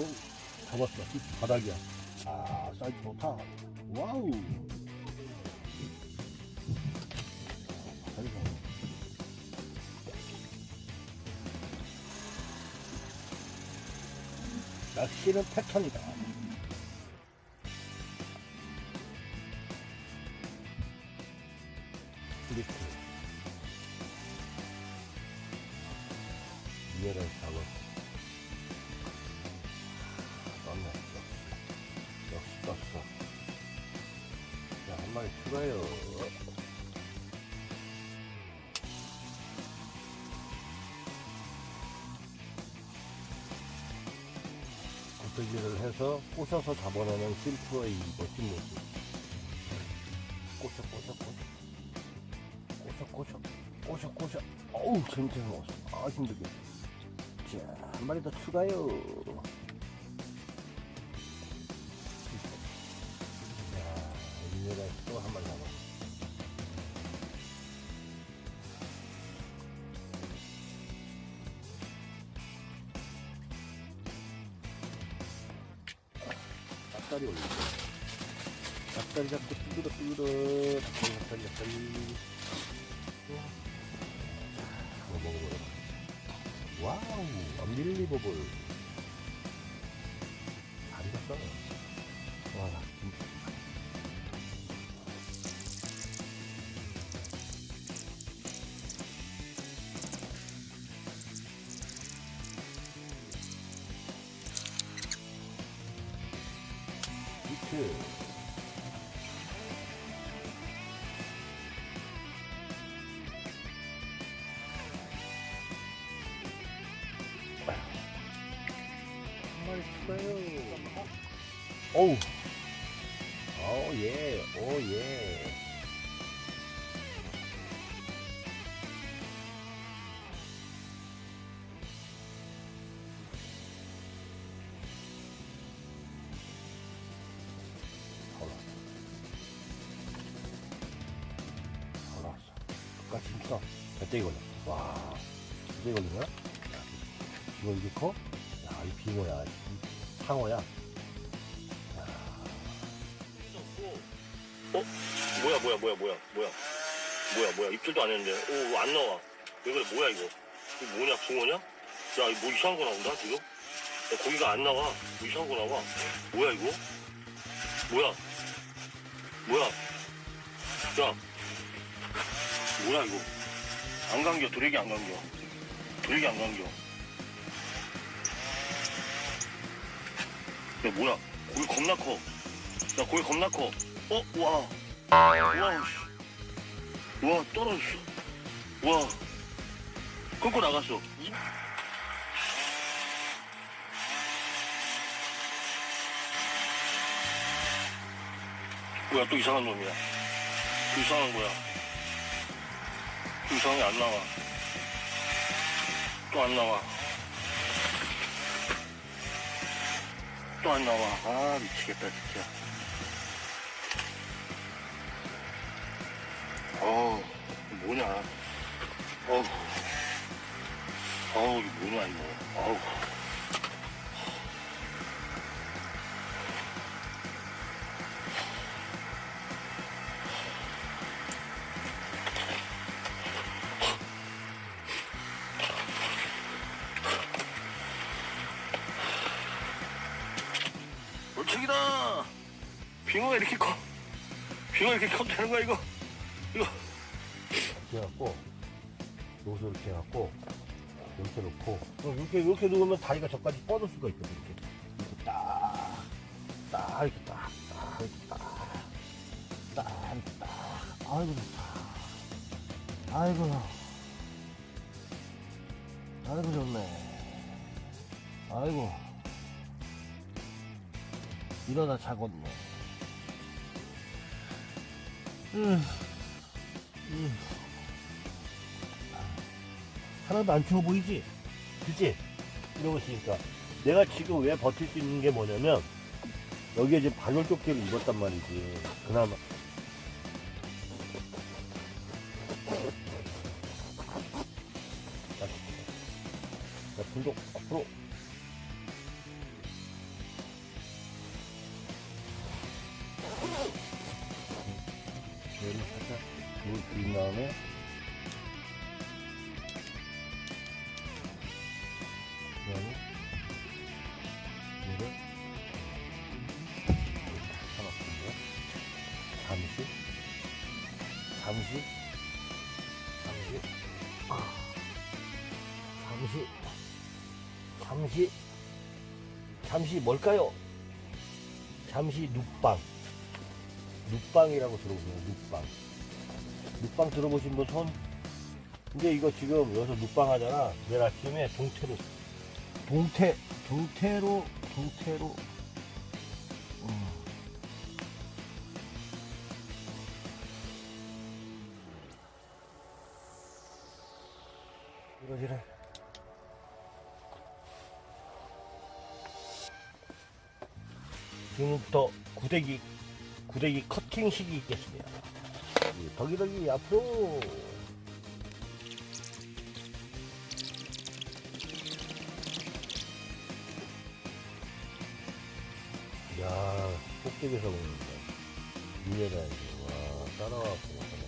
어, 잡았어. 바닥이야. 아, 사이즈 좋다. 와우. 좋네. 낚시는 패턴이다. 마리 추가요. 고태기를 해서 꼬셔서 잡아내는 심프의 이 멋진 모습. 꼬셔, 꼬셔, 꼬셔. 꼬셔, 꼬셔. 꼬셔, 꼬셔. 어우, 재밌게 먹었어. 아, 힘들게. 자, 한 마리 더 추가요. 미네랄 또한 마리 남았어. 닭다리 올리고 닭다리 잡고 뚜드러 닭다리 닭다리. 한번 먹어보도록 하겠습니다 와우 언빌리버블. 잘 익었어. 와한 우오 힘써 배때기 걸렸어 와 배때기 걸리냐? 야, 빙어 이게 커? 야, 이 빙어야. 이 상어야. 어? 뭐야 뭐야 뭐야 뭐야 뭐야 뭐야 뭐야 입질도 안 했는데 오 안 나와 왜 그래 뭐야 이거 이거 뭐냐 붕어냐? 야 이거 뭐 이상한 거 나온다 지금? 야, 고기가 안 나와 뭐 이상한 거 나와 뭐야 이거? 뭐야 뭐야 야 뭐야 이거 안 감겨 드래기 안 감겨 드래기 안 감겨 야 뭐야 고기 겁나 커야 고기 겁나 커 어? 와. 와. 씨. 와, 떨어졌어. 와. 끊고 나갔어. 이- 뭐야, 또 이상한 놈이야. 또 이상한 거야. 또 이상하게 안 나와. 또 안 나와. 또 안 나와. 아, 미치겠다, 진짜. 어우, 뭐냐. 어우. 어우, 뭐냐, 이거. 어우. 빙어가 이렇게 커. 빙어 이렇게 커도 되는 거야, 이거? 이거. 이렇게 해갖고, 여기서 이렇게 해갖고, 이렇게 놓고, 어, 이렇게, 이렇게 누우면 다리가 저까지 뻗을 수가 있거든, 이렇게. 이렇게 딱, 딱, 이렇게 딱, 딱, 이렇게 딱, 딱, 이렇게 딱. 아이고, 좋다. 아이고. 아이고, 좋네. 아이고. 일어나 자겠네. 음. 음. 하나도 안 추워 보이지? 그치? 이러고 있으니까. 내가 지금 왜 버틸 수 있는 게 뭐냐면, 여기에 지금 발열 조끼를 입었단 말이지. 그나마. 자, 자, 분도 앞으로. 다음에 그 다음에 얘를 하나 잠시 잠시 잠시 아, 잠시 잠시 잠시 뭘까요? 잠시 눕방 눕방이라고 들어보세요 눕방 눕방 들어보신 분 손? 근데 이거 지금 여기서 눕방 하잖아 내일 아침에 동태로 동태 동태로 동태로 음. 이거지래 지금부터 구데기 구데기 커팅식이 있겠습니다. 이 덕이덕이 앞으로 야 꼭대기에서 먹는다. 위에다 이제 와 따라왔구나